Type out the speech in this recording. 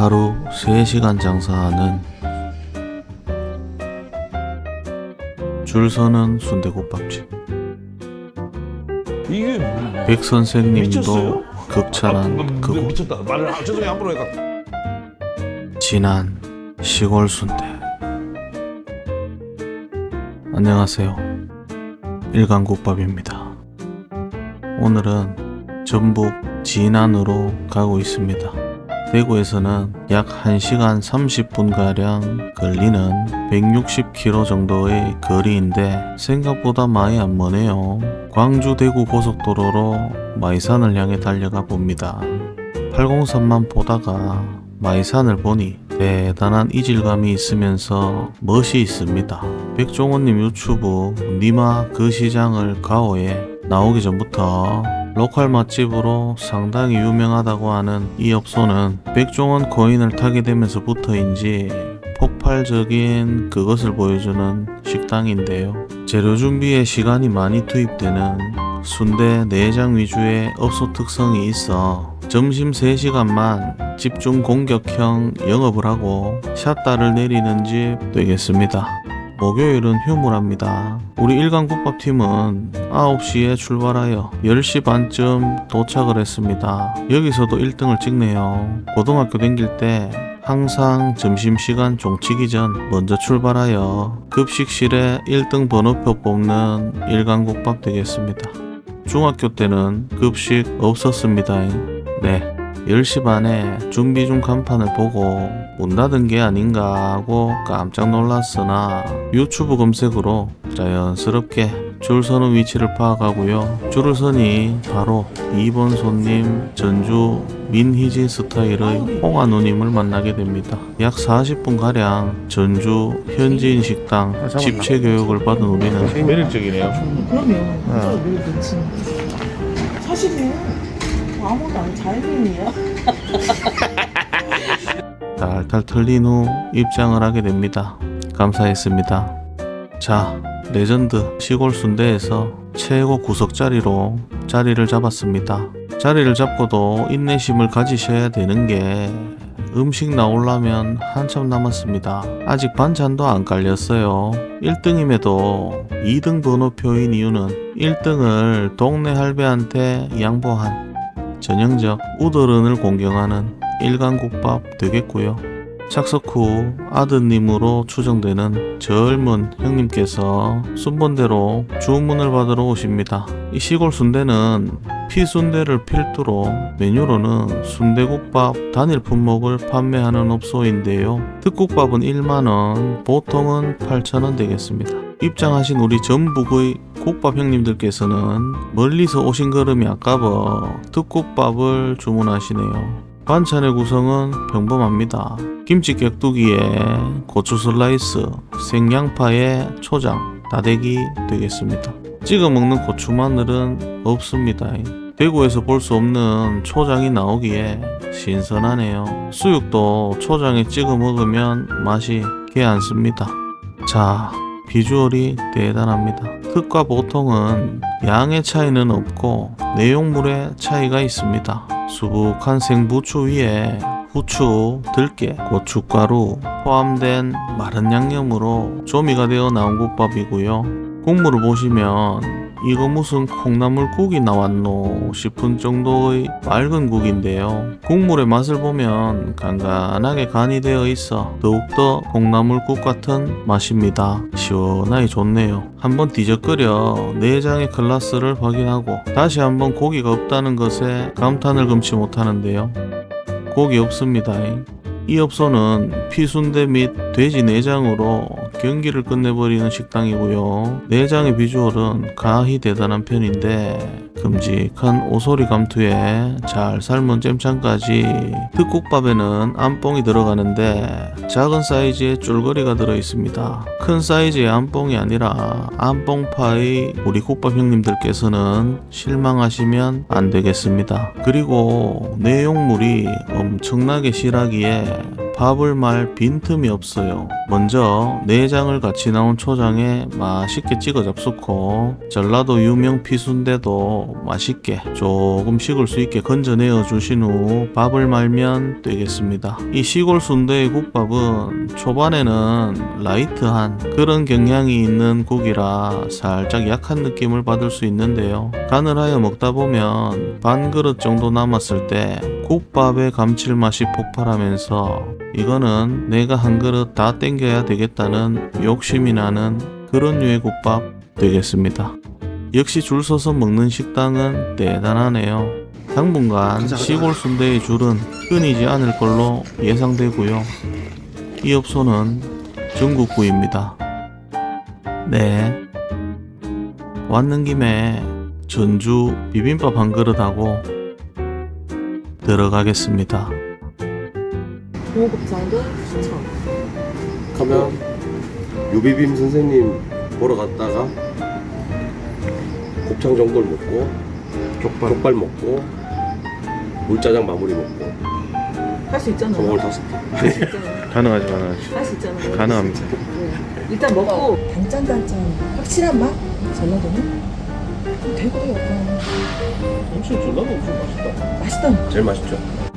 하루 3시간 장사하는 줄 서는 순대국밥집 이게 백 선생님도 미쳤어요? 극찬한 아, 그곳 미쳤다. 말을 아, 죄송해요 함부로 해가. 진한 시골 순대 안녕하세요 일간국밥입니다 오늘은 전북 진안으로 가고 있습니다 대구에서는 약 1시간 30분가량 걸리는 160km 정도의 거리인데 생각보다 많이 안 머네요 광주 대구 고속도로로 마이산을 향해 달려가 봅니다 803만 보다가 마이산을 보니 대단한 이질감이 있으면서 멋이 있습니다. 백종원님 유튜브 니마 그 시장을 가오에 나오기 전부터 로컬 맛집으로 상당히 유명하다고 하는 이 업소는 백종원 거인을 타게 되면서부터인지 폭발적인 그것을 보여주는 식당인데요. 재료 준비에 시간이 많이 투입되는 순대 내장 위주의 업소 특성이 있어 점심 3시간만 집중 공격형 영업을 하고 샷다를 내리는 집 되겠습니다. 목요일은 휴무랍니다. 우리 일간국밥팀은 9시에 출발하여 10시 반쯤 도착을 했습니다. 여기서도 1등을 찍네요. 고등학교 다닐 때 항상 점심시간 종치기 전 먼저 출발하여 급식실에 1등 번호표 뽑는 일간국밥 되겠습니다. 중학교 때는 급식 없었습니다. 네. 10시 반에 준비 중 간판을 보고 문 닫은 게 아닌가 하고 깜짝 놀랐으나 유튜브 검색으로 자연스럽게 줄 서는 위치를 파악하고요. 줄을 서니 바로 2번 손님 전주 민희지 스타일의 홍아 누님을 만나게 됩니다. 약 40분 가량 전주 현지인 식당 집체 교육을 받은 우리는 매력적이네요. 그럼요. 어. 저 매일 좋지. 사실은 아무도 안 자연인이야. 털린 후 입장을 하게 됩니다. 감사했습니다. 자, 레전드 시골 순대에서 최고 구석 자리로 자리를 잡았습니다. 자리를 잡고도 인내심을 가지셔야 되는 게 음식 나오려면 한참 남았습니다. 아직 반찬도 안 깔렸어요. 1등임에도 2등 번호표인 이유는 1등을 동네 할배한테 양보한 전형적 우더른을 공경하는 일간국밥 되겠고요. 착석 후 아드님으로 추정되는 젊은 형님께서 순번대로 주문을 받으러 오십니다. 이 시골 순대는 피순대를 필두로 메뉴로는 순대국밥 단일 품목을 판매하는 업소인데요. 특국밥은 1만원, 보통은 8천원 되겠습니다. 입장하신 우리 전북의 국밥 형님들께서는 멀리서 오신 걸음이 아까워 특국밥을 주문하시네요. 반찬의 구성은 평범합니다. 김치 격두기에 고추 슬라이스, 생양파에 초장, 다대기 되겠습니다. 찍어 먹는 고추 마늘은 없습니다. 대구에서 볼 수 없는 초장이 나오기에 신선하네요. 수육도 초장에 찍어 먹으면 맛이 개않습니다. 자, 비주얼이 대단합니다. 특과 보통은 양의 차이는 없고 내용물의 차이가 있습니다. 수북한 생부추 위에 후추, 들깨, 고춧가루 포함된 마른 양념으로 조미가 되어 나온 국밥이고요. 국물을 보시면 이거 무슨 콩나물국이 나왔노 싶은 정도의 맑은 국인데요. 국물의 맛을 보면 간간하게 간이 되어 있어 더욱더 콩나물국 같은 맛입니다. 시원하게 좋네요. 한번 뒤적거려 내장의 클라스를 확인하고 다시 한번 고기가 없다는 것에 감탄을 금치 못하는데요. 고기 없습니다. 이 업소는 피순대 및 돼지 내장으로 경기를 끝내버리는 식당이고요. 내장의 비주얼은 가히 대단한 편인데 큼직한 오소리 감투에 잘 삶은 잼창까지 특국밥에는 안뽕이 들어가는데 작은 사이즈의 쫄거리가 들어 있습니다. 큰 사이즈의 안뽕이 아니라 안뽕파의 우리 국밥 형님들께서는 실망하시면 안 되겠습니다. 그리고 내용물이 엄청나게 실하기에 밥을 말 빈틈이 없어요. 먼저 내장을 같이 나온 초장에 맛있게 찍어 잡수고 전라도 유명 피순대도 맛있게 조금 식을 수 있게 건져내어 주신 후 밥을 말면 되겠습니다. 이 시골 순대의 국밥은 초반에는 라이트한 그런 경향이 있는 국이라 살짝 약한 느낌을 받을 수 있는데요. 간을 하여 먹다 보면 반 그릇 정도 남았을 때 국밥의 감칠맛이 폭발하면서 이거는 내가 한 그릇 다 땡겨야 되겠다는 욕심이 나는 그런 류의 국밥 되겠습니다. 역시 줄 서서 먹는 식당은 대단하네요. 당분간 시골 순대의 줄은 끊이지 않을 걸로 예상되고요. 이 업소는 전국구입니다. 네. 왔는 김에 전주 비빔밥 한 그릇 하고 들어가겠습니다. 고급장도 추천. 가면 유비빔 선생님 보러 갔다가 곱창 전골 먹고 족발, 족발 먹고 물짜장 마무리 먹고 할 수 있잖아. 저걸 다섯 개 할 수 있잖아. 가능하지 가능하지. 할수 있잖아. 가능합니다. 네. 일단 먹고 단짠단짠 확실한 맛? 전라도는? 되고 약간 엄청 전라도 엄청 맛있다. 맛있다니까. 제일 맛있죠